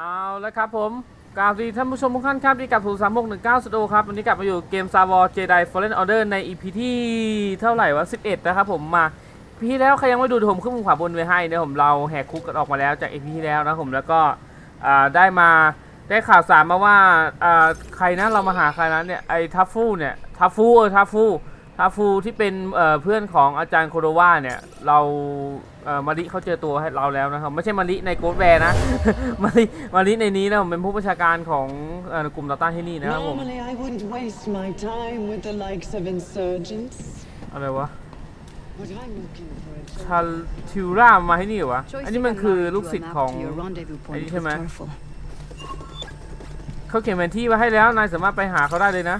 เอาแล้วครับผมกราบสวัสดีท่านผู้ชมทุกท่านครับที่กลับสู่3619สตูครับวันนี้กลับมาอยู่เกม Star Wars Jedi Fallen Order ใน EP ที่เท่าไหร่วะ11นะครับผมมา EP ที่แล้วใครยังไม่ดูผมขึ้นมุมขวาบนไว้ให้นะผมเราแหกคุกกันออกมาแล้วจาก EP ที่แล้วนะผมแล้วก็ได้มาได้ข่าวสารมาว่าใครนะเรามาหาใครนะเนี่ยไอ้ทัฟฟูเนี่ยทัฟฟูเออทัฟฟูทัฟฟูที่เป็นเพื่อนของอาจารย์โคโดวาเนี่ยเรา มาริเขาเจอตัวให้เราแล้วนะครับ ไม่ใช่มาริในโกดแวร์นะ มาริมาริในนี้นะผมเป็นผู้บัญชาการของเอ่อกลุ่มต่อต้านที่นี่นะครับผม Normally, I wouldn't waste my time with the likes of insurgents, อะไรวะ but I'm looking for a job. ชาทิวรามาให้นี่เหรอวะ Choice อันนี้มันคือลูกศิษย์ของ to your rendezvous point Ấy with thế mà. Tarful. เขาเขียนแผนที่ไว้ให้แล้ว นายสามารถไปหาเขาได้เลยนะ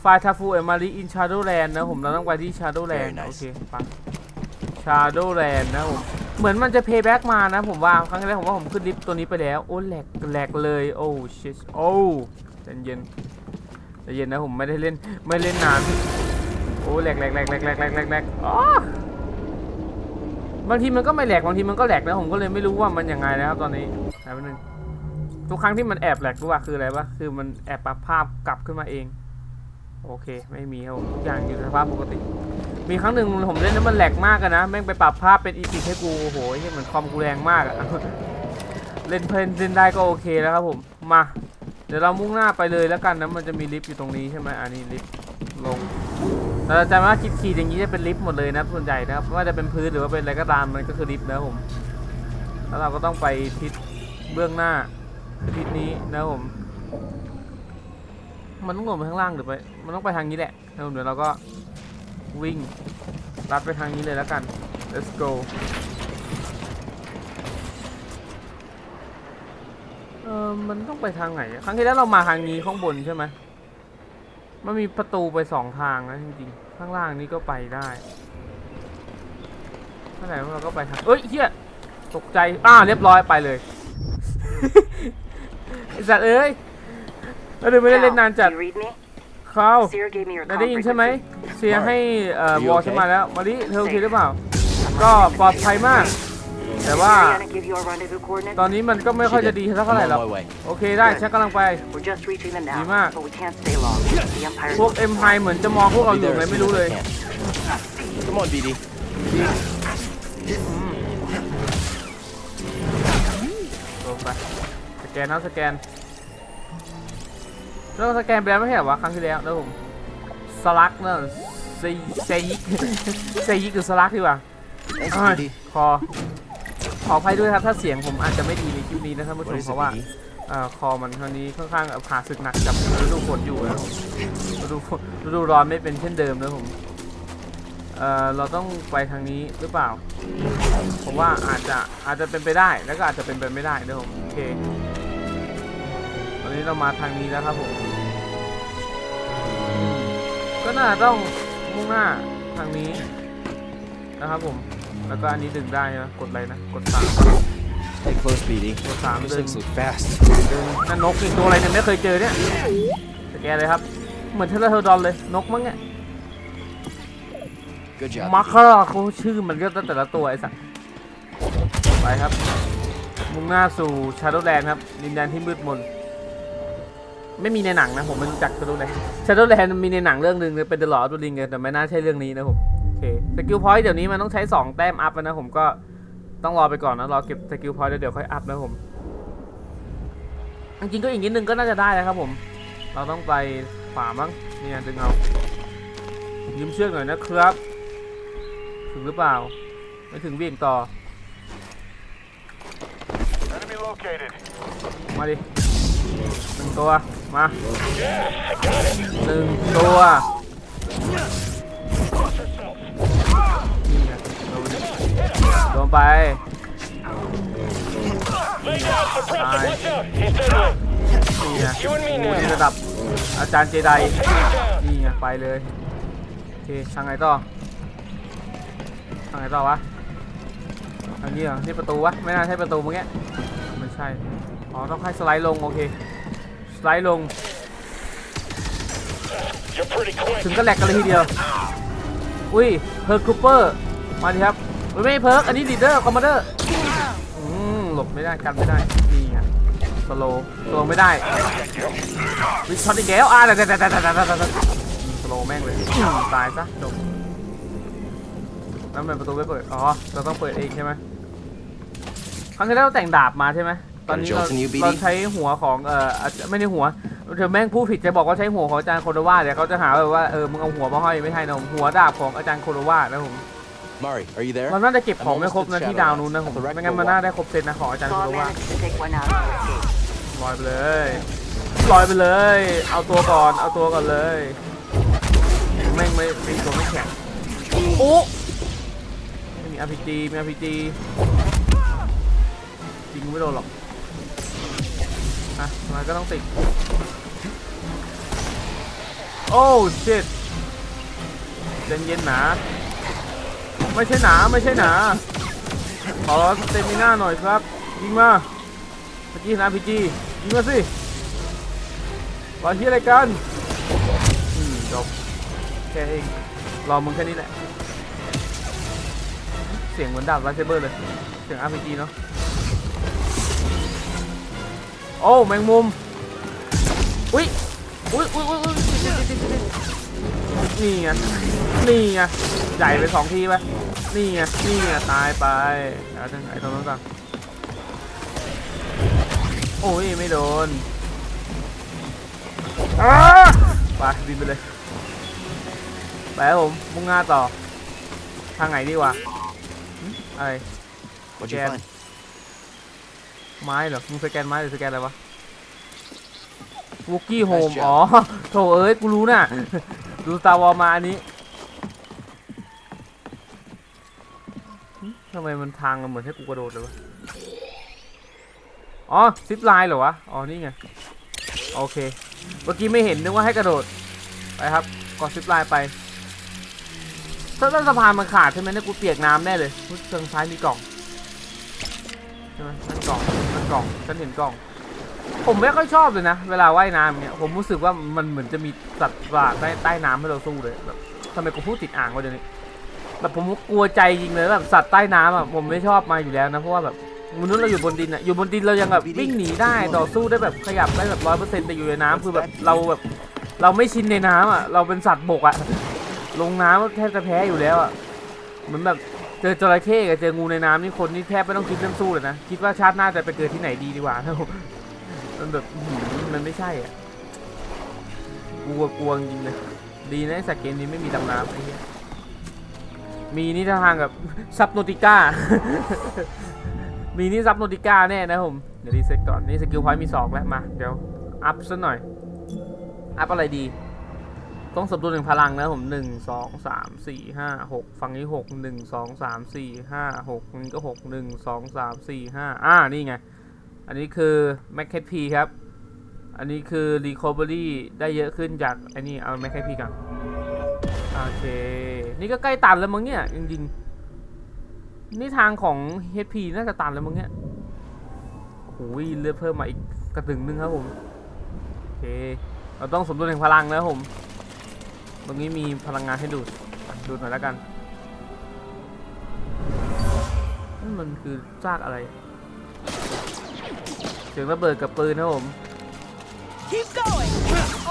ไฟล์ทาฟูเอมารีอินชาโดแลนด์นะผมเราต้องไปที่ชาโดแลน Very ด์ nice โอเคไป ชาโดแลนด์นะผมเหมือนมันจะเพย์แบ็กมานะผมว่าครั้งแล้วผมว่าผมขึ้นลิฟต์ตัวนี้ไปแล้ว โอ้แหลกแหลกเลย โอ้ชิสโอ้ใจเย็นใจเย็นนะผมไม่ได้เล่นไม่เล่นนานโอ้แหลกแหลกแหลกแหลกแหลกแหลกแหลกแหลกบางทีมันก็ไม่แหลกบางทีมันก็แหลกนะผมก็เลยไม่รู้ว่ามันยังไงนะครับตอนนี้ไหนแป๊บนึงทุกครั้งที่มันแอบแหลกรู้ป่ะคืออะไรปะคือมันแอบปรับภาพกลับขึ้นมาเอง โอเค ไม่มีครับผมทุกอย่างอยู่ในสภาพปกติ มีครั้งหนึ่งผมเล่นแล้วมันแหลกมากอะนะ แม่งไปปรับภาพเป็นอีพิให้กูโอ้โหเหี้ยเหมือนคอมกูแรงมากอะเล่นเพลินเล่นได้ก็โอเคแล้วครับผมมาเดี๋ยวเรามุ่งหน้าไปเลยแล้วกันนะมันจะมีลิฟต์อยู่ตรงนี้ใช่ไหมอันนี้ลิฟต์ลงเราจะว่าคลิปขีดอย่างนี้จะเป็นลิฟต์หมดเลยนะส่วนใหญ่นะครับไม่ว่าจะเป็นพื้นหรือว่าเป็นอะไรก็ตามมันก็คือลิฟต์นะครับผมแล้วเราก็ต้องไปทิศเบื้องหน้าทิศนี้นะครับผมมันต้องลงไปข้างล่างหรือไป มันต้องไปทางนี้แหละนะครับผมเดี๋ยวเราก็ วิ่งลัดไปทางนี้เลยแล้วกัน let's go เออมันต้องไปทางไหน ครั้งที่แล้วเรามาทางนี้ข้างบนใช่ไหมมันมีประตูไปสองทางนะจริงๆ ข้างล่างนี้ก็ไปได้ข้างไหนเราก็ไปทาง เอ้ยเฮียตกใจ อ่า เรียบร้อยไปเลยไอ้สัตว์เอ้ยแล้วเดี๋ยวไม่ได้เล่นนานจัด Do you read me? เขา Seer gave me your นายได้ยินใช่ไหม frequency. เสียให้เอ่อ Are you วอล okay? ฉันมาแล้วมาดิเธอโอเคหรือเปล่า ก็ปลอดภัยมาก แต่ว่า Ariana give you our rendezvous coordinates? ตอนนี้มันก็ไม่ค่อยจะดีเท่าไหร่หรอก I'm on my way. โอเคได้ฉันกำลังไป We're just reaching them Đi now, mà. but we can't stay long. The Empire พวกเอ็มไฮเหมือนจะมองพวกเราอยู่ไหนไม่รู้เลย Come on, BD. ลงไปสแกนนะสแกน เราสแกนไปแล้วไม่ใช่เหรอวะครั้งที่แล้วนะผมสลักเนอะเซยเซยิกเซยิกหรือสลักดีกว่า Thanks, อ้าย BD. คอขออภัยด้วยครับถ้าเสียงผมอาจจะไม่ดีในคลิปนี้นะท่านผู้ช What ม is เพ it, ราะว่า BD? เอ่อคอมันครั้งนี้ค่อนข้างผ่าศึกหนักกับฤดูฝนอยู่นะครับผมฤดูฝนฤดูร้อนไม่เป็นเช่นเดิมนะผมเอ่อเราต้องไปทางนี้หรือเปล่า ผมว่าอาจจะอาจจะเป็นไปได้แล้วก็อาจจะเป็นไปไม่ได้นะผมโอเคตอนนี้เรามาทางนี้แล้วครับผม ก็น่าจะต้องมุ่งหน้าทางนี้นะครับผม แล้วก็อันนี้ดึงได้นะกดอะไรนะ กดสาม Stay close, BD. What's that? Those things look fast. นั่นนกอีกตัวอะไรเนี่ยไม่เคยเจอเนี่ยสแกนเลยครับ เหมือนเทเลเทอร์ดอนเลยนกมั้งเนี่ย Good job. มาร์คเขาชื่อมันก็แต่ละตัวไอ้สัสไปครับ มุ่งหน้าสู่ชาโดว์แลนด์ครับดินแดนที่มืดมน ไม่มีในหนังนะผมไม่รู้จักชาโดว์แลนด์ชาโดว์แลนด์มีในหนังเรื่องหนึ่งเป็นเดอะลอร์ดลิงแต่ไม่น่าใช่เรื่องนี้นะผมโอเคสกิลพอยต์เดี๋ยวนี้มันต้องใช้ 2 แต้มอัพนะผมก็ต้องรอไปก่อนนะรอเก็บสกิลพอยต์แล้วเดี๋ยวค่อยอัพนะผมจริงๆก็อีกนิดนึงก็น่าจะได้นะครับผม เราต้องไปขวามั้งเนี่ยดึงเอายืมเชือกหน่อยนะครับ ถึงหรือเปล่า ไม่ถึงวิ่งต่อ Enemy located. มาดิ หนึ่งตัว มาหนึ่งตัวนี่ไงโดนไปตายนี่ไงนี่ระดับอาจารย์เจไดนี่ไงไปเลยโอเคทางไหนต่อทางไหนต่อวะทางนี้เหรอนี่ประตูวะไม่น่าใช่ประตูเมื่อกี้ไม่ใช่อ๋อต้องให้สไลด์ลงโอเค ไลด์ลง You're pretty quick. ถึงก็แหลกกันเลยทีเดียว อุ้ย เพิร์กคูเปอร์ มาดิครับอุ๊ยไม่ใช่เพิร์กอันนี้ลีดเดอร์คอมมานเดอร์อืมหลบไม่ได้กันไม่ได้ นี่ไงสโลสโลไม่ได้วิช็อตอีกแล้วอะแต่แต่แต่แต่แต่แต่แต่สโลแม่งเลยอืมตายซะจบแล้วทำไมประตูไม่เปิด อ๋อ เราต้องเปิดเองใช่ไหมครั้งที่แล้วเราแต่งดาบมาใช่ไหม ตอนนี้เรา Got a jolt in you, BD? เราใช้หัวของเอ่ออะไม่ได้หัวเธอแม่งพูดผิดจะบอกว่าใช้หัวของอาจารย์โคโดวาเดี๋ยวเขาจะหาแบบว่าเออมึงเอาหัวมาห้อยไม่ใช่นะผมหัวดาบของอาจารย์โคโดวานะผม Mari, are you there? มันน่าจะเก็บของไม่ครบนะที่ดาวนู้นนะผม Correct ไม่งั้นมันน่าได้ครบเซตนะของอาจารย์โค Saw โดวา managed to take one out to escape. ลอยไปเลยลอยไปเลย เอาตัวก่อนเอาตัวก่อนเลยแม่งไม่ไม่ตัวไม่แข็งโอ้ไม่มี RPG มี RPG จริงไม่โดนหรอก อะมันก็ต้องติด โอ้ชิตเย็นเย็นหนา ไม่ใช่หนาไม่ใช่หนา ขอสเตมิน่าหน่อยครับ ยิงมาเมื่อกี้เห็น RPG ยิงมาสิรอที่อะไรกัน อืมจบแค่เองรอมึงแค่นี้แหละ เสียงเหมือนดาบไลท์เซเบอร์เลย เสียง RPG เนาะ โอ้แมงมุมอุ้ยอุ้ยอุ้ยอุ้ยอุ้ยติดติดติดติดติดนี่ไงนี่ไงใหญ่ไปสองทีไปนี่ไงนี่ไงตายไปเอาจังไอ้ตรงนั้นก่อนโอ้ยไม่โดนอ้าไปบินไปเลยไปครับผมมุ่งหน้าต่อทางไหนดีวะหึอะไร What'd you Again. find? ไม้เหรอ มึงสแกนไม้หรือสแกนอะไรวะวุกกี้โฮม Nice job. อ๋อ โถเอ้ย กูรู้น่ะ ดูตาวอมาอันนี้หึทำไมมันทางมันเหมือนให้กูกระโดดเลยวะ อ๋อ ซิปไลน์เหรอวะ อ๋อ นี่ไง โอเค เมื่อกี้ไม่เห็นนึกว่าให้กระโดด ไปครับกดซิปไลน์ไปถ้าถ้าสะพานมันขาดใช่ไหมเนี่ยกูเปียกน้ำแน่เลยอุ๊ยเชิงซ้ายมีกล่อง ใช่ไหมนั่นกล่องนั่นกล่อง ฉันเห็นกล่อง ผมไม่ค่อยชอบเลยนะ เวลาว่ายน้ำเนี่ย ผมรู้สึกว่ามันเหมือนจะมีสัตว์ประหลาดใต้ใต้น้ำให้เราสู้เลยแบบทำไมกูพูดติดอ่างวะเดี๋ยวนี้ แบบผมกลัวใจจริงเลยแบบสัตว์ใต้น้ำอะผมไม่ชอบมาอยู่แล้วนะเพราะว่าแบบมนุษย์เราอยู่บนดินอะอยู่บนดินเรายังแบบวิ่งหนีได้ต่อสู้ได้แบบขยับได้แบบร้อยเปอร์เซ็นต์แต่อยู่ในน้ำคือแบบเราแบบ เราไม่ชินในน้ำอะ เราเป็นสัตว์บกอะลงน้ำก็แทบจะแพ้อยู่แล้วอะเหมือนแบบ เจอจระเข้กับเจองูในน้ำนี่คนนี่แทบไม่ต้องคิดเรื่องสู้เลยนะ คิดว่าชาติหน้าจะไปเกิดที่ไหนดีดีกว่านะผมมันแบบมันไม่ใช่อะกลัวกลัวจริงเลยดีนะสัตว์เกมนี้ไม่มีดำน้ำไอ้เหี้ยมีนี่ทาทางกับซับโนติก้า มีนี่ซับโนติก้าแน่นะผม เดี๋ยวรีเซ็ตก่อน นี่สกิลพอยต์มีสองแล้วมา เดี๋ยว อัพซะหน่อย อัพอะไรดี ต้องสมดุลหนึ่งพลังนะผมหนึ่งสองสามสี่ห้าหกฝั่งนี้หกหนึ่งสองสามสี่ห้าหกนี่ก็หกหนึ่งสองสามสี่ห้าอ่านี่ไง อันนี้คือ m a c แค p ครับ อันนี้คือ Recovery ได้เยอะขึ้นจากไอ้นี่เอา m a c แค p กันโอเค นี่ก็ใกล้ตันแล้วมั้งเนี่ย จริงๆ นี่ทางของ HP น่าจะตันแล้วมั้งเนี่ยโอ้ยเลือดเพิ่มมาอีกกระตึงนึงครับผม โอเค เราต้องสมดุลแห่งพลังแล้วผม ตรงนี้มีพลังงานให้ดูดอะดูดหน่อยแล้วกันนั่นมันคือซากอะไร เสียงระเบิดกับปืนนะครับผม Keep going.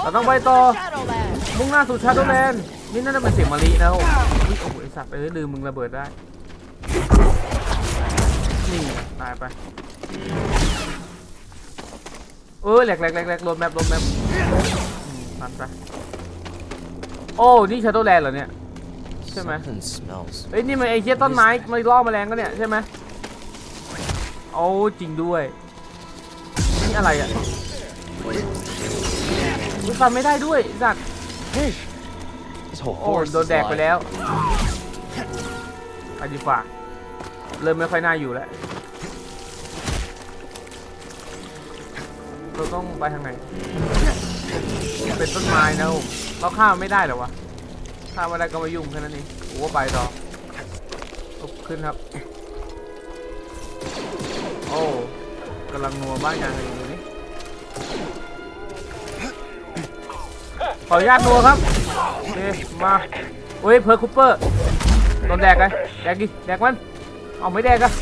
เราต้องไปต่อ Shadowland. มุ่งหน้าสู่ชาโดว์แลนด์นี่น่าจะเป็นเสียงมารีนะครับผมอุ๊ยโอ้โหไอสัตว์เอ้ยลืมมึงระเบิดได้ นี่ไงตายไป เออแหลกแหลกแหลกแหลกโดนแมปโดนแมปอืมตัดไป โอ้นี่ชาโดว์แลนด์เหรอเนี่ย ใช่ไหม Something smells. เอ้ยนี่มันไอ้เหี้ยต้นไม้มันล่อแมลงก็เนี่ยใช่ไหมโอ้จริงด้วย นี่อะไรอะอุ๊ยฟันไม่ได้ด้วยไอ้สัตว์ This whole โอ้ horse โดน is แดกไป alive. แล้วไปดีกว่าเริ่มไม่ค่อยน่าอยู่แล้วเราต้องไปทางไหน เป็นต้นไม้นะผม เราข้ามไม่ได้เหรอวะข้ามไม่ได้ก็มายุ่งแค่นั้นเองโอ้ไปต่อลุกขึ้นครับ โอ้กำลังนัวบ้านยางกันอยู่นี่ขออนุญาตนัวครับโอเคมาเฮ้ยเพอร์คูเปอร์โดนแดกไงแดกดิแดกมันเอาไม่แดกอะ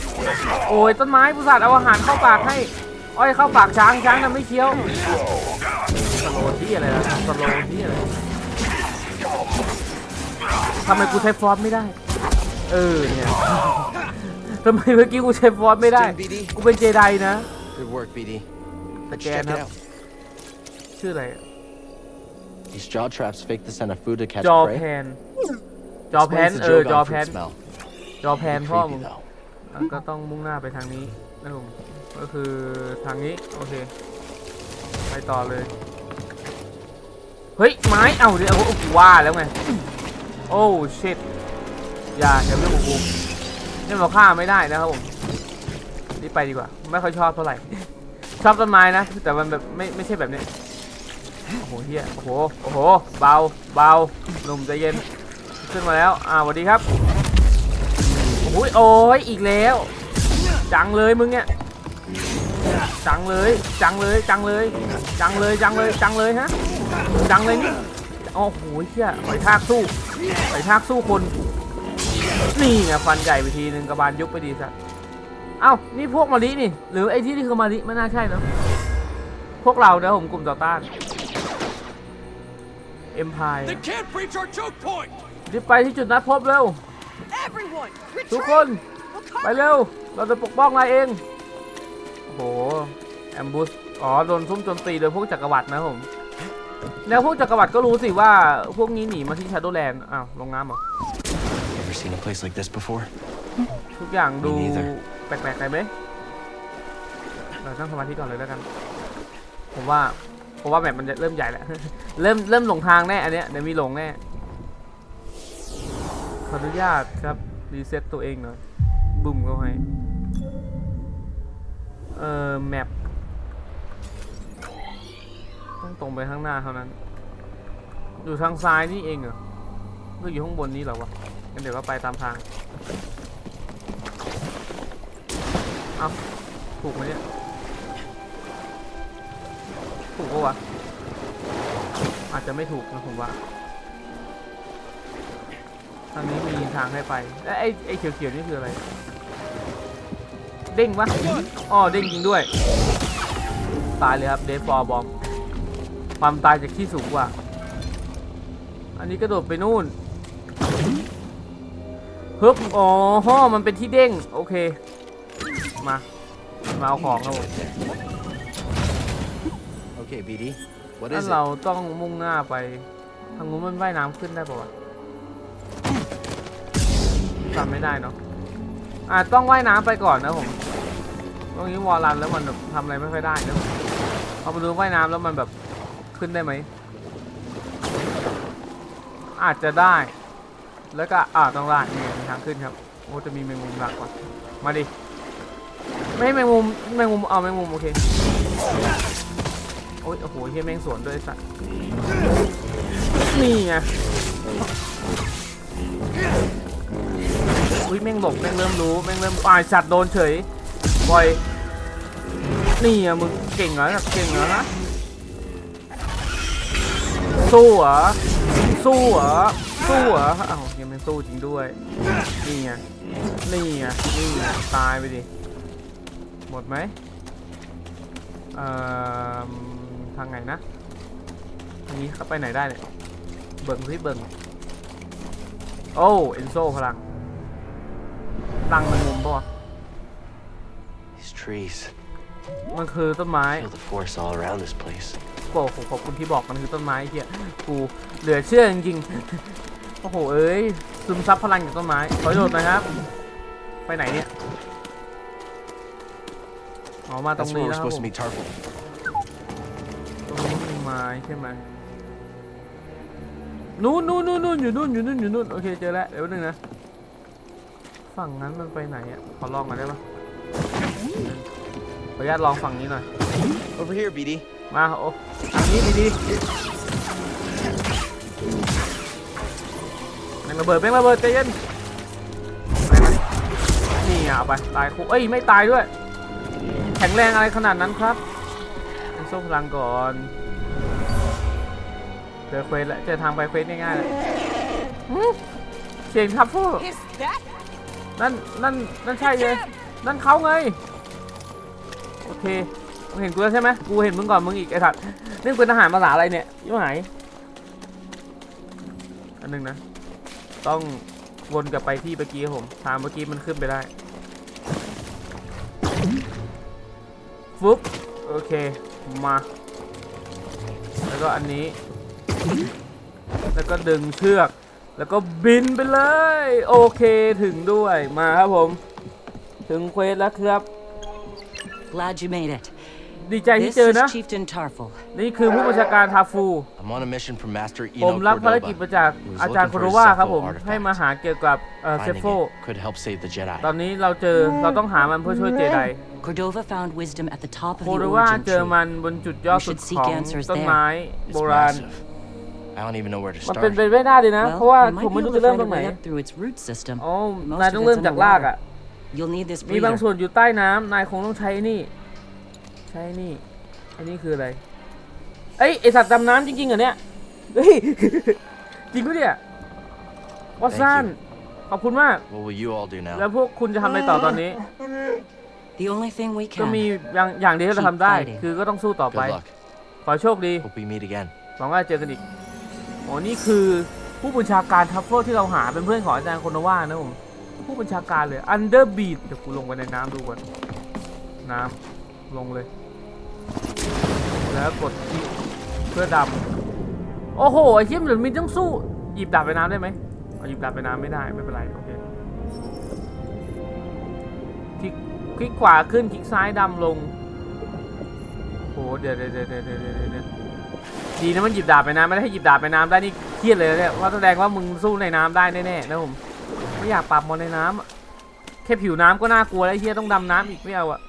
โอ้ยต้นไม้ผู้สัตว์เอาอาหารเข้าปากให้อ้อยเข้าปากช้างช้างน่ะไม่เคี้ยวสโลที่อะไรนะสโลที่อะไร ทำไมกูใช้ฟอร์มไม่ได้ เออเนี่ยทำไมเมื่อกี้กูใช้ฟอร์มไม่ได้ Jim, BD. กูเป็นเจไดนะ Good work, BD. ส Let's แกน check ค it รับ out. ชื่ออะไรอะ These jaw traps fake the scent of food to catch จอแพ prey. นจอแพน Explains the เออ Jogon จอ fruit แพน smell. จอแพน Pretty พ่อ creepy, มึง though. อะก็ต้องมุ่งหน้าไปทางนี้นะผมก็คือทางนี้ โอเค ไปต่อเลย เฮ้ย ไม้ เอ้าเดี๋ยวเอากูว่าแล้วไง โอ้ชิตอย่าอย่าเรื่องของกูนี่เราฆ่าไม่ได้นะครับผมรีบไปดีกว่า ไม่ค่อยชอบเท่าไหร่ ชอบต้นไม้นะ แต่มันแบบไม่ไม่ใช่แบบนี้ โอ้โหเฮียโอ้โห โอ้โห เบา เบาหนุ่มใจเย็น ขึ้นมาแล้ว อ่าสวัสดีครับโอ้ยโอ้ยอีกแล้ว จังเลยมึงเนี่ย จังเลย จังเลย จังเลย จังเลย จังเลย จังเลยฮะ จังเลยนี่ โอ้โหเฮียหอยทากสู้ หอยทากสู้คน นี่ไงฟันใหญ่ไปทีนึงกระบาลยุบไปดีสัสเอ้า นี่พวกมาลินี่ หรือไอ้ที่นี่คือมาลิไม่น่าใช่เนอะพวกเราเนอะผมกลุ่มต่อต้านเอ็มพาย They can't breach our choke point! รีบไปที่จุดนัดพบเร็ว Everyone, ทุก retreat! คนไปเร็ว เราจะปกป้องนายเอง โอ้โห แอมบูส อ๋อ โดนซุ่มโจมตีโดยพวกจักรวรรดินะผม แล้วพวกจักรวรรดิก็รู้สิว่าพวกนี้หนีมาที่ชาโดแลนด์อ้าวลงน้ำเหรอ Ever seen a place like this before? ทุกอย่างดู Me neither แปลกๆไปไหมเราตั้งสมาธิก่อนเลยแล้วกัน ผมว่าผมว่าแบบมันจะเริ่มใหญ่แล้ว เริ่มเริ่มหลงทางแน่อันเนี้ยเดี๋ยวมีหลงแน่ ขออนุญาตครับรีเซ็ตตัวเองหน่อยบุ่มเขาให้ เอ่อแมป ต้องตรงไปข้างหน้าเท่านั้น อยู่ทางซ้ายนี่เองเหรอหรืออยู่ข้างบนนี้เหรอวะงั้นเดี๋ยวก็ไปตามทาง เอาถูกไหมเนี่ย ถูกปะวะ อาจจะไม่ถูกนะผมว่า ทางนี้มีทางให้ไปแล้วไอ้ไอ้เขียวๆนี่คืออะไร เด้งปะอ๋อเด้งจริงด้วย ตายเลยครับ เดฟฟอร์บอม ความตายจากที่สูงกว่า อันนี้กระโดดไปนู่นฮึบอ๋อฮอมันเป็นที่เด้ง โอเค มา มาเอาของครับผม Okay, BD. What ถ้า is เรา it? ต้องมุ่งหน้าไปทางนู้นมันว่ายน้ำขึ้นได้ปะวะจำไม่ได้เนาะอ่าต้องว่ายน้ำไปก่อนนะผมตรงนี้วอลลันแล้วมันแบบทำอะไรไม่ค่อยได้นะเอาไปดูว่ายน้ำแล้วมันแบบ ขึ้นได้ไหม อาจจะได้ แล้วก็อ่าต้องได้นี่มีทางขึ้นครับ โอ้จะมีแมงมุมหลักกว่ามาดิ ไม่แมงมุมแมงมุมเอาแมงมุมโอเค โอ้ยโอ้โหเฮียแมงสวนด้วยสัตว์นี่ไงอุ้ยแม่งหลบแม่งเริ่มรู้แม่งเริ่มปลายสัตว์โดนเฉยบอยนี่อะมึงเก่งเหรอเก่งเหรอนะ สู้เหรอสู้เหรอสู้เหรออ้าวยังไม่สู้จริงด้วย นี่ไง นี่ไง นี่ไง ตายไปดิ หมดไหมเอ่อ ทางไหนนะทางนี้เข้าไปไหนได้เนี่ย เบิ่งสิเบิ่ง โอ้เอนโซพลังตังมันมุมปะวะ These trees. มันคือต้นไม้ Feel the force all around this place. โกขอบคุณที่บอกมันคือต้นไม้เฮียกูเหลือเชื่อจริงๆโอ้โหเอ้ยซึมซับพลังจากต้นไม้ขอโดดหนะครับ ไปไหนเนี่ยอ๋อมาตรง That's นี้ where we're แล้วครับ supposed ผ to ม meet Tarful. ตรงนี้มีไม้ใช่ไหมนู่นนู่นนู่นนู่นอยู่นู่นอยู่นู่นอยู่นู่นโอเคเจอแล้วเดี๋ยวนึงนะฝั่งนั้นมันไปไหนอะขอลองมาได้ปะขออนุญาตลองฝั่งนี้หน่อย Over here, BD. มาโอ้ทางนี้ดีดีแมงระเบิดแม่งระเบิดใจเย็นไปไหมนี่อะเอาไปตายคุเอ้ยไม่ตายด้วย แข็งแรงอะไรขนาดนั้นครับเป็นโซ่พลังก่อนเจอเควสแล้วเจอทางไปเควสง่ายๆแล้วหืมเสียงทัฟเฟอร์ Is that นั่นนั่นนั่นใช่เลย นั่นเขาไง โอเค มึงเห็นกูแล้วใช่ไหมกูเห็นมึงก่อนมึงอีกไอ้สัตว์นี่มึงเป็นทหารภาษาอะไรเนี่ยยิ่งหายอันหนึ่งนะ ต้องวนกลับไปที่เมื่อกี้ผมทางเมื่อกี้มันขึ้นไปได้ฟุ๊บโอเคมา แล้วก็อันนี้ แล้วก็ดึงเชือก แล้วก็บินไปเลย โอเคถึงด้วยมาครับผม ถึงเควสแล้วครับ Glad you made it. ดีใจที่ This เจอ is นะ Chieftain Tarful. นี่คือผู้บัญชาการทาฟู I'm on a mission from Master ผม Eno รับภารกิจ Cordova. มาจาก He was อาจารย์ looking โค for โร a วาครับ Cepho ผม artifact. ให้มาหาเกี่ยวกับเเซ Finding โฟ it could help save the ตอน Jedi. นี้เราเจอเราต้องหามันเพื่อช่วยเจได Cordova found wisdom at the top of โค the โรวา origin เจอ tree. มันบนจุดยอดสุด We should ข seek อง answers ต้น there. ไม้โบ It's ราณ massive. I don't even know where to มันเป็น start. ไปไม่ได้เลยนะเพราะว่า Well, you ผม might ไม่ be รู้ able จะ to เริ่ม find ตร a งไหน way up through its root system. อ๋อ Most นาย of ต้องเริ่ม it's จากราก underwater. อะ You'll need this มีบาง breeder. ส่วนอยู่ใต้น้ำนายคงต้องใช้นี่ใช้นี่ อันนี้คืออะไร เอ้ยไอสัตว์ดำน้ำจริงๆเหรอเนี่ย เฮ้ย จริงปะเนี่ยวัตสัน ขอบคุณมาก What will you all do แล้ว now? พวกคุณจะทำอะไรต่อตอนนี้ The only thing we ก็ can. มีอย่างอย่างเดียวที่เราทำได้ Keep fighting. คือก็ต้องสู้ต่อไป Good luck. ขอให้โชคดี Hope we meet again. หวังว่าจะเจอกันอีกโอ้นี่คือผู้บัญชาการทัฟเฟิลที่เราหาเป็นเพื่อนของอาจารย์โคนโนว่านะผม ผู้บัญชาการเลย อันเดอร์บีดเดี๋ยวกูลงไปในน้ำดูก่อน น้ำลงเลย แล้วกดที่เพื่อดำโอ้โหไอ้เชี่ยมเหลือมีต้องสู้หยิบดาบไปน้ำได้ไหมเอาหยิบดาบไปน้ำไม่ได้ไม่เป็นไรโอเคคลิกคลิกขวาขึ้นคลิกซ้ายดำลงโอ้โหเดี๋ยวเดี๋ยวเดี๋ยวเดี๋ยวเดี๋ยวเดี๋ยวเดี๋ยวดีนะมันหยิบดาบไปน้ำไม่ได้ให้หยิบดาบไปน้ำได้นี่เครียดเลยเนี่ยว่าะแสดงว่ามึงสู้ในน้ำได้แน่ๆนะผมไม่อยากปรับมอนในน้ำแค่ผิวน้ำก็น่ากลัวแล้วเฮียต้องดำน้ำอีกไม่เอาอะ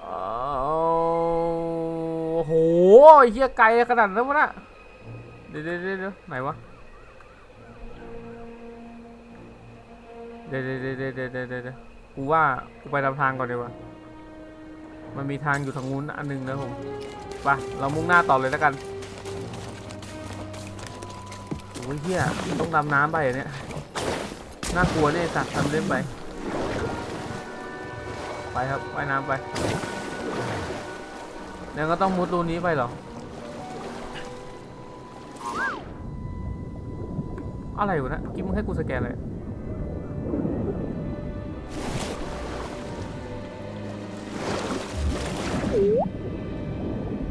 เอาโอ้โหเฮียไกลขนาดนั้นวะน่ะเดี๋ยวเดี๋ยวเดี๋ยวเดี๋ยวไหนวะเดี๋ยวเดี๋ยวเดี๋ยวเดี๋ยวเดี๋ยวเดี๋ยวเดี๋ยวกูว่ากูไปตามทางก่อนดีกว่ามันมีทางอยู่ทางนู้นอันหนึงนะผมไปเรามุ่งหน้าต่อเลยแล้วกันโอ้ยเฮียต้องดำน้ำไปเหรอเนี่ยน่ากลัวเนี่ยสัตว์ทำเล่นไป ไปครับว่ายน้ำไป แล้วก็ต้องมุดรูนี้ไปเหรอ อะไรอยู่นะเมื่อกี้มึงให้กูสแกนเลย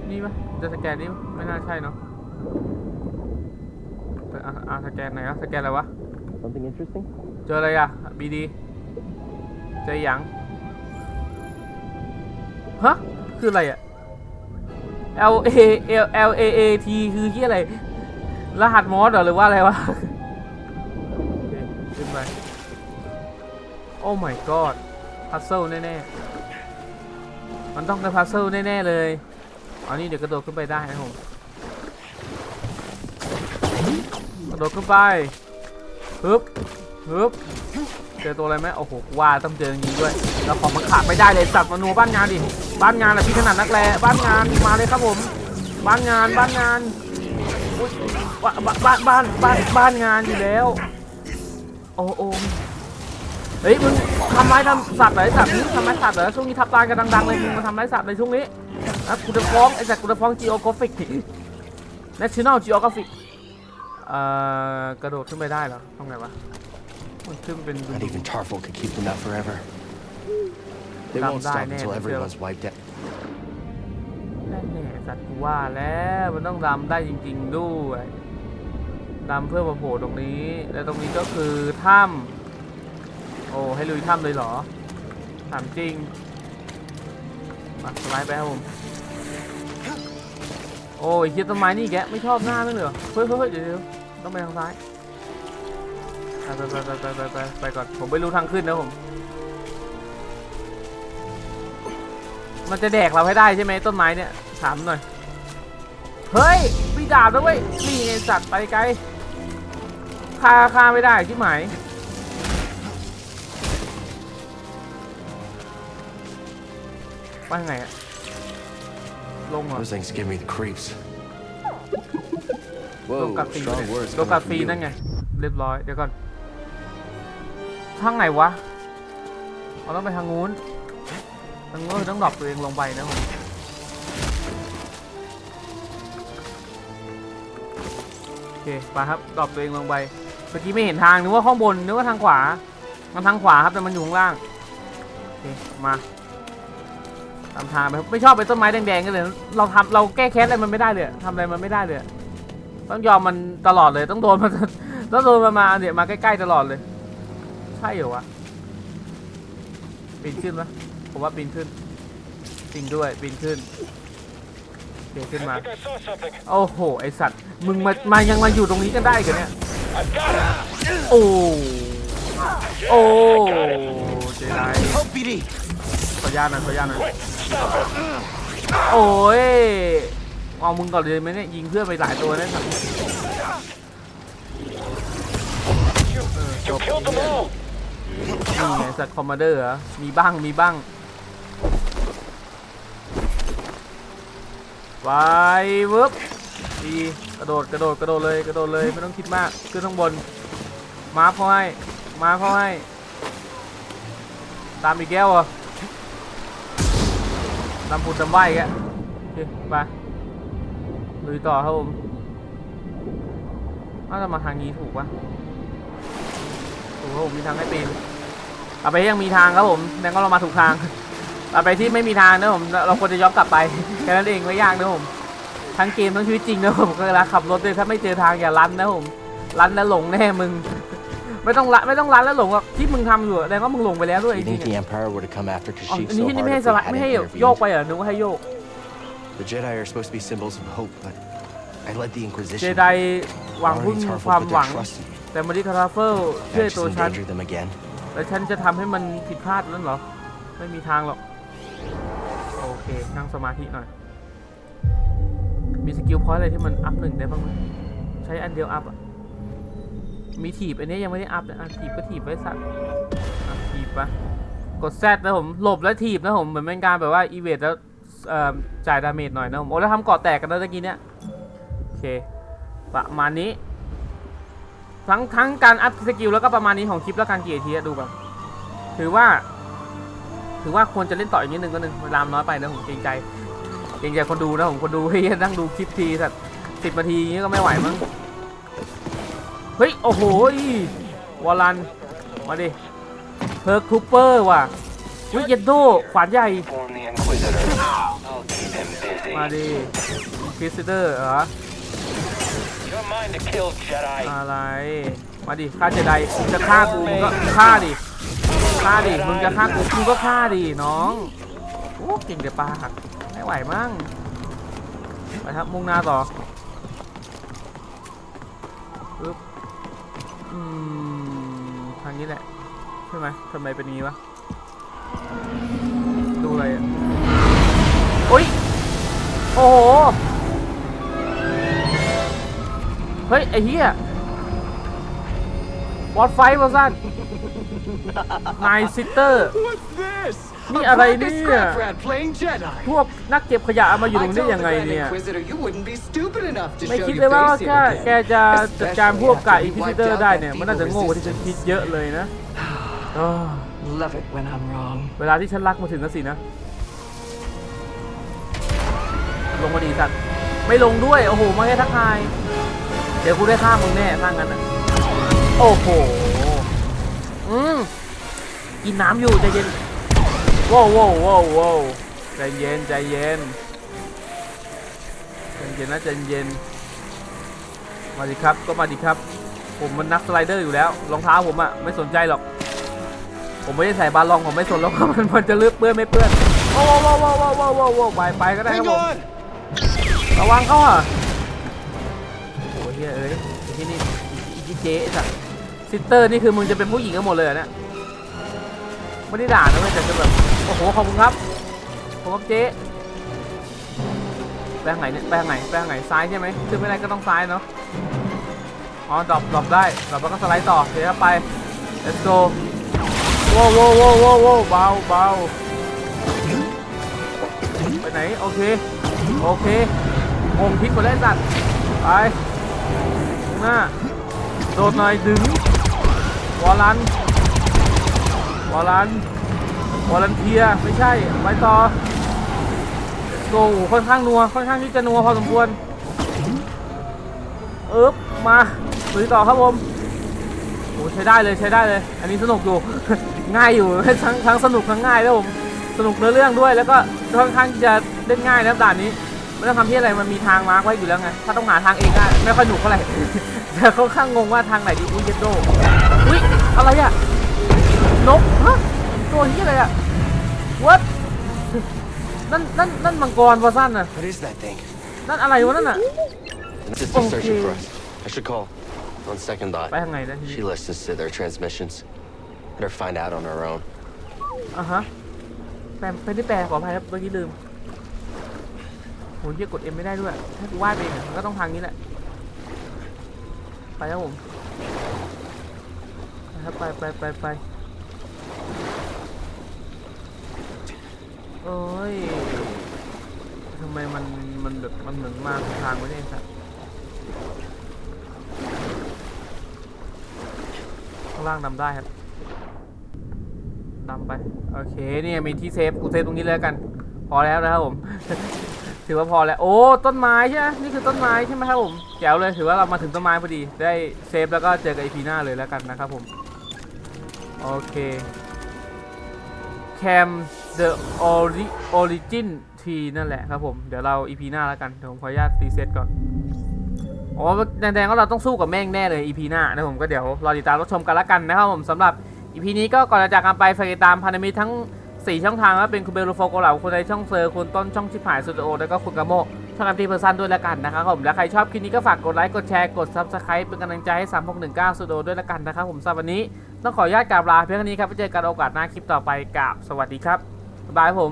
นี่ปะจะสแกนนี่ปะไม่น่าใช่เนาะเอออะอะสแกนไหนอะสแกนอะไรวะ Something interesting? เจออะไรอะบีดีเจอหยังฮะคืออะไรอะ L A L L A A T คือที่อะไร รหัสมอสเหรอหรือว่าอะไรวะโอเคขึ้นไปโอ้ my god พัซเซิลแน่ๆ มันต้องเป็นพัซเซิลแน่ๆเลยอันนี้เดี๋ยวกระโดดขึ้นไปได้นะผมกระโดดขึ้นไปฮึบฮึบ เจอตัวอะไรไหมโอ้โหว่าต้องเจออย่างนี้ด้วย แล้วของมันขาดไม่ได้เลยสัตว์มนูบ้านงานดิ บ้านงานแหละพี่ถนัดนักแลบ้านงานมาเลยครับผม บ้านงานบ้านงานอุ๊ยบ้าบ้านบ้านบ้านบ้านงานอยู่แล้ว โอ้โอ้เฮ้ยมึงทำร้ายทำสัตว์เหรอไอสัตว์นี่ทำร้ายสัตว์เหรอช่วงนี้ทับตายกันดังๆเลยมึงมาทำร้ายสัตว์ในช่วงนี้นะกูจะฟ้องไอสัตว์กูจะฟ้อง geographic national geographic เอ่อกระโดดขึ้นไปได้เหรอทำไงวะ มันขึ้นเป็น Not even Tarful could keep them out forever. They Làm won't đài stop nè, until chưa? everyone's wiped out. แน่ๆสัตว์กูว่าแล้วมันต้องดำได้จริง ๆ ด้วยดำเพื่อมาโผล่ตรงนี้ และตรงนี้ก็คือถ้ำโอ้ให้ลุยถ้ำเลยเหรอถามจริงมาสไลด์ไปครับผมโอ้ยเฮียต้นไม้นี่แกะไม่ชอบหน้าไม่งเลยเหรอเฮ้ยเฮ้ยเฮ้ยเดี๋ยวเดี๋ยวต้องไปทางซ้าย ไปไปไปไปไปไปไปก่อน ผมไม่รู้ทางขึ้นนะผม มันจะแดกเราให้ได้ใช่ไหมต้นไม้เนี่ย ถามหน่อย เฮ้ยมีดาบแล้วเว้ยนี่ไงสัตว์ไปไกลฆ่าฆ่าไม่ได้ที่หมายว่าไงอะลงเหรอ Those things give me the creeps. โด Whoa, นกัดฟรี strong words โดนกัด coming ฟรี from นั่น you. ไง เรียบร้อย เดี๋ยวก่อน ทางไหนวะเราต้องไปทางนู้นต้องเออต้องดรอปตัวเองลงไปนะผมโอเคไปครับดรอปตัวเองลงไปเมื่อกี้ไม่เห็นทางนึกว่าข้างบนนึกว่าทางขวา มันทางขวาครับแต่มันอยู่ข้างล่างโอเคมาตามทางไปครับไม่ชอบไปต้นไม้แดงๆกันเลยเราทำเราแก้แค้นอะไรมันไม่ได้เลยทำอะไรมันไม่ได้เลย ต้องยอมมันตลอดเลยต้องโดนมันต้องโดนมันมาเนี่ยมาใกล้ๆตลอดเลย ใช่เหรอวะปีนขึ้นปะผมว่าปีนขึ้น จริงด้วยปีนขึ้นเดี๋ยวขึ้นมา โอ้โห ไอสัตว์ มึงมามายังมาอยู่ตรงนี้กันได้กันเนี่ย โอ้โอ้เจไดขออนุญาตหน่อยขออนุญาตหน่อยโอ้ยเอามึงก่อนเลยไหมเนี่ยยิงเพื่อนไปหลายตัวนั่นครับ นี่ไงสัตว์คอมมานเดอร์เหรอ มีบ้าง มีบ้าง ไปวึบดีกระโดด กระโดด กระโดดเลย กระโดดเลย ไม่ต้องคิดมาก ขึ้นข้างบน มาร์คเขาให้ มาร์คเขาให้ ตามอีกแก้วเหรอะตามผุดตามไหวอีกอะโอเคไปลุยต่อครับผมน่าจะมาทางนี้ถูกปะถูกครับผมมีทางให้ปีน เอาไปที่ยังมีทางครับผมแสดงว่าเรามาถูกทางเอาไปที่ไม่มีทางนะผมเราเราควรจะย้อนกลับไปแค่นั้นเองไม่ยากนะผมทั้งเกมทั้งชีวิตจริงนะผมก็เวลาขับรถเลยถ้าไม่เจอทางอย่าลันนะผมลันแล้วหลงแน่มึงไม่ต้องละไม่ต้องลันแล้วหลงหรอกที่มึงทำอยู่อะแสดงว่ามึงหลงไปแล้วด้วย You ไอ้นี่ think the Empire would have come after อ๋อ Kashyyyk อัน so นี้ hard ที่ไม่ให้ if ส we ลัดไม่ให้ hadn't โยก intervened? ไปเหรอนึกว่าให้โยก The Jedi are supposed to be symbols of hope, but I led the เจ Inquisition. ไดหวังพึ่ง Already Tarful ความ put หวั their ง trust in you. แต่มาริคาราเฟิล Can เชื่อ I just ตัวฉัน endanger them again? แล้วฉันจะทำให้มันผิดพลาดนั่นเหรอ ไม่มีทางหรอก โอเค นั่งสมาธิหน่อย มีสกิลพอยต์อะไรที่มันอัพหนึ่งได้บ้างไหมใช้อันเดียวอัพอะ มีถีบอันนี้ยังไม่ได้อัพเลยอะถีบก็ถีบไว้สัตว์อะถีบปะกดแซดนะผม หลบแล้วถีบนะผม เหมือนเป็นการแบบว่าอีเวทแล้วจ่ายดาเมจหน่อยนะผม โอ้แล้วทำเกาะแตกกันแล้วตะกี้เนี้ย โอเค ประมาณนี้ ทั้งทั้งการอัพสกิลแล้วก็ประมาณนี้ของคลิปแล้วการเกียร์ทีดูก่อนถือว่า ถือว่าควรจะเล่นต่ออีกนิดนึงก็นึงเวลามน้อยไปนะผมเกรงใจเกรงใจคนดูนะผมคนดูเฮ้ยนั่งดูคลิปทีสัตสิบนาทีย่างนี้ก็ไม่ไหวมั้งเฮ้ยโอ้โหวอลันมาดิเพิร์คูเปอร์ว่ะวิเยนโดขวานใหญ่มาดิฟิสเตอร์เหรอ You're mine to kill, Jedi. อะไร มาดิฆ่าเจไดจะฆ่ากูมึงก็ฆ่าดิฆ่าดิมึงจะฆ่ากูมึงก็ฆ่าดิน้องโอ้เก่งเดี๋ยวปลากไม่ไหวมั้งไปครับมุ่งหน้าต่อปึ๊บอืมทางนี้แหละใช่ไหมทำไมเป็นงนี้วะดูอะไรอะโอ้ยโอ้โห เฮ้ย ไอ้เหี้ยบอสไฟท์วะสั้นนายซิสเตอร์ What's this? นี่อะไรเนี่ย rat playing Jedi. พวกนักเก็บขยะเอามาอยู่ตรงนี้ได้ยังไงเนี่ย Inquisitor, you wouldn't be stupid enough to ไม่ show คิด your เลยว่า face แค่ here แก again. จะจัดการพวกกาอิน Especially ฟิ after เตอ we ร์ wiped ได้ out เนี่ย the มันน่าจะโง่กว่าที่ฉัน resistance. คิดเยอะเลยนะอ้าว Love it when I'm wrong. เวลาที่ฉันรักมาถึงแล้วสินะ ลงมาดีสัตว์ ไม่ลงด้วย โอ้โห มาแค่ทักทาย เดี๋ยวกูได้ฆ่ามึงแน่ถ้างั้นอะ โอ้โห อืมกินน้ำอยู่ใจเย็นว้าวว้าวว้าวว้าวใจเย็นใจเย็นใจเย็นนะใจเย็น มาดิครับก็มาดิครับ ผมมันนักสไลเดอร์อยู่แล้ว รองเท้าผมอะไม่สนใจหรอก ผมไม่ได้ใส่บาลองผมไม่สนหรอกว่ามันมันจะเลือกเปื้อนไม่เปื้อนโอ้โหโว้โว้โว้โว้โว้โว้ไปไปก็ได้ครับผมระวังเขาอะ ฮ้ยเอ้ยไอ้ที่นี่อีที่เจ๊ไอ้สัตว์ซิสเตอร์นี่คือมึงจะเป็นผู้หญิงกันหมดเลยเหรอเนี่ยไม่ได้ด่านะเว้ยแต่จะแบบโอ้โหขอบคุณครับขอบคุณครับเจ๊ไปทางไหนเนี่ยไปทางไหนไปทางไหนซ้ายใช่ไหมขึ้นไม่ได้ก็ต้องซ้ายเนาะอ๋อดรอปดรอปได้ดรอปแล้วก็สไลด์ต่อเดี๋ยวไป let's go โว้โว้โว้โว้โว้เบาเบาไปไหน โอเค โอเคงงพิษหมดแล้วไอ้สัตว์ไป หน้า โดดหน่อยดึงวอลันวอลันวอลันเทียไม่ใช่ไปต่อโอ้ค่อนข้างนัวค่อนข้างที่จะนัวพอสมควรเอ๊บมาลุยต่อครับผมโอ้ใช้ได้เลยใช้ได้เลย อันนี้สนุกอยู่ง่ายอยู่ทั้งทั้งสนุกทั้งง่ายแล้วผมสนุกเนื้อเรื่องด้วย แล้วก็ค่อนข้างที่จะเล่นง่ายนะด่านนี้ ไม่ต้องทำที่อะไรมันมีทางมาร์กไว้อยู่แล้วไง ถ้าต้องหาทางเองอะไม่ค่อยหนุกเท่าไหร่แต่ค่อนข้างงงว่าทางไหนดีอุ้ยเยดโดอุ้ยอะไรอะนกฮะตัวนี้อะไรอะ what นั่นนั่นนั่นมังกรวะสั้นน่ะ What is that thing? นั่นอะไรวะนั่นน่ะ The system's searching for Okay. us. I should call. On second ไป thought, ทางไหนนะทีนี้ she listens to their transmissions. Better find out on her own. อะฮะแปลไม่ได้แปลขออภัยครับเมื่อกี้ลืม โหเยี่ยกด M ไม่ได้ด้วย ถ้ากูวาดไปเองอะมันก็ต้องทางนี้แหละ ไปครับผมไปครับไปไปไปไปโอ้ยทำไมมันมันแบบมันเหมือนมาทางไม่ได้ครับข้างล่างนำได้ครับนำไป โอเคเนี่ยมีที่เซฟกูเซฟตรงนี้เลยกัน พอแล้วนะครับผม ถือว่าพอแล้ว โอ้ ต้นไม้ใช่ไหมนี่คือต้นไม้ใช่ไหมครับผม แจ๋วเลย ถือว่าเรามาถึงต้นไม้พอดี ได้เซฟแล้วก็เจอกับอีพีหน้าเลยแล้วกันนะครับผม โอเค Cam the ori origin T นั่นแหละครับผม เดี๋ยวเราอีพีหน้าแล้วกัน เดี๋ยวผมขออนุญาตรีเซตก่อนอ๋อแดงๆก็เราต้องสู้กับแม่งแน่เลย EP หน้านะผมก็เดี๋ยวรอติดตามรับชมกันละกันนะครับผมสำหรับ EP นี้ก็ก่อนจะจากกันไปฝากติดตามพันธมิตรทั้ง สี่ช่องทางว่าเป็นคุณเบลูโฟโกเหล่าคุณในช่องเซอร์คุณต้นช่องชิปหายสตูดิโอแล้วก็คุณกาโมช่องอัมทีเพอร์ซันด้วยละกันนะครับผมและใครชอบคลิปนี้ก็ฝากกดไลค์กดแชร์กดซับสไครป์เป็นกำลังใจให้ 3619สตูดิโอด้วยละกันนะครับผมสำหรับวันนี้ต้องขออนุญาตกราบลาเพียงเท่านี้ครับไว้เจอกันโอกาสหน้าคลิปต่อไปกราบสวัสดีครับบายผม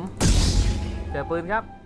เจอปืนครับ